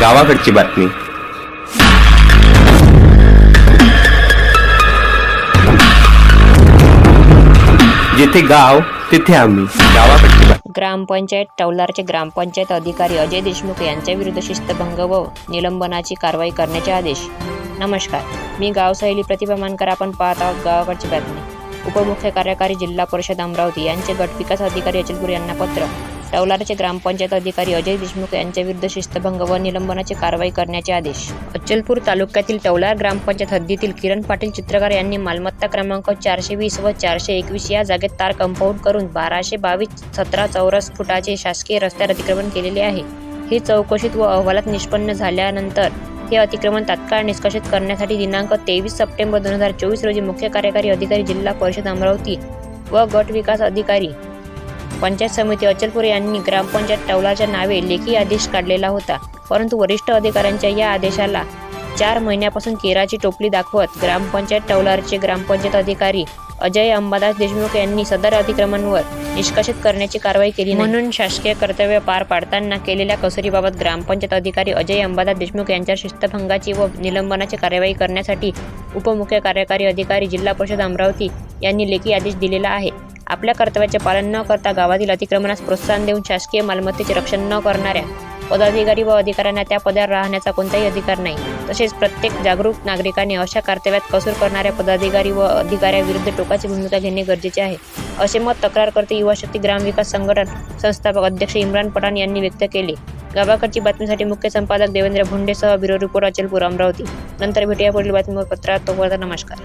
गावाकडची बातमी. जिथे गाव तिथे आम्ही. गावाकडची ग्रामपंचायत टौलारचे ग्रामपंचायत अधिकारी अजय देशमुख यांच्याविरुद्ध शिस्तभंग व निलंबनाची कारवाई करण्याचे आदेश. नमस्कार. मी गावसैली प्रतिभा मानकर. आपण पाहत आहोत गावाकडची बातमी. उपमुख्य कार्यकारी जिल्हा परिषद अमरावती यांचे गट विकास अधिकारी अचलपूर यांना पत्र. टौलारचे ग्रामपंचायत अधिकारी अजय देशमुख यांच्याविरुद्ध शिस्तभंग व निलंबनाची कारवाई करण्याचे आदेश. अचलपूर तालुक्यातील टौलार ग्रामपंचायत हद्दीतील किरण पाटील चित्रकार यांनी मालमत्ता क्रमांक चारशे वीस व चारशे एकवीस या जागेत तार कंपाऊंड करून बाराशे बावीस सतरा चौरस फुटाचे शासकीय रस्त्यावर अतिक्रमण केलेले आहे. हे चौकशीत व अहवालात निष्पन्न झाल्यानंतर हे अतिक्रमण तात्काळ निष्कासित करण्यासाठी दिनांक तेवीस सप्टेंबर दोन हजार चोवीस रोजी मुख्य कार्यकारी अधिकारी जिल्हा परिषद अमरावती व गट विकास अधिकारी पंचायत समिती अचलपूर यांनी ग्रामपंचायत टौलाच्या नावे लेखी आदेश काढलेला होता. परंतु वरिष्ठ अधिकाऱ्यांच्या या आदेशाला चार महिन्यापासून केराची टोपली दाखवत ग्रामपंचायत टौलारचे ग्रामपंचायत अधिकारी अजय अंबादास देशमुख यांनी सदर अतिक्रमणवर निष्कासित करण्याची कारवाई केली म्हणून शासकीय कर्तव्य पार पाडताना केलेल्या कसुरीबाबत ग्रामपंचायत अधिकारी अजय अंबादास देशमुख यांच्यावर शिस्तभंगाची व निलंबनाची कार्यवाही करण्यासाठी उपमुख्य कार्यकारी अधिकारी जिल्हा परिषद अमरावती यांनी लेखी आदेश दिलेला आहे. आपल्या कर्तव्याचे पालन न करता गावातील अतिक्रमणास प्रोत्साहन देऊन शासकीय मालमत्तेचे रक्षण न करणाऱ्या पदाधिकारी व अधिकाऱ्यांना त्या पदावर राहण्याचा कोणताही अधिकार नाही. तसेच प्रत्येक जागरूक नागरिकाने अशा कर्तव्यात कसूर करणाऱ्या पदाधिकारी व अधिकाऱ्याविरुद्ध टोकाची भूमिका घेणे गरजेचे आहे. असे मत तक्रारकर्ते युवा शक्ती ग्रामविकास संघटन संस्थापक अध्यक्ष इम्रान पठाण यांनी व्यक्त केले. गावाकडची बातमीसाठी मुख्य संपादक देवेंद्र भोंडेसह ब्युरो रिपोर्ट अचलपूर अमरावती. नंतर भेटूया पुढील बातमीवर. पत्रात तोपर्यंत नमस्कार.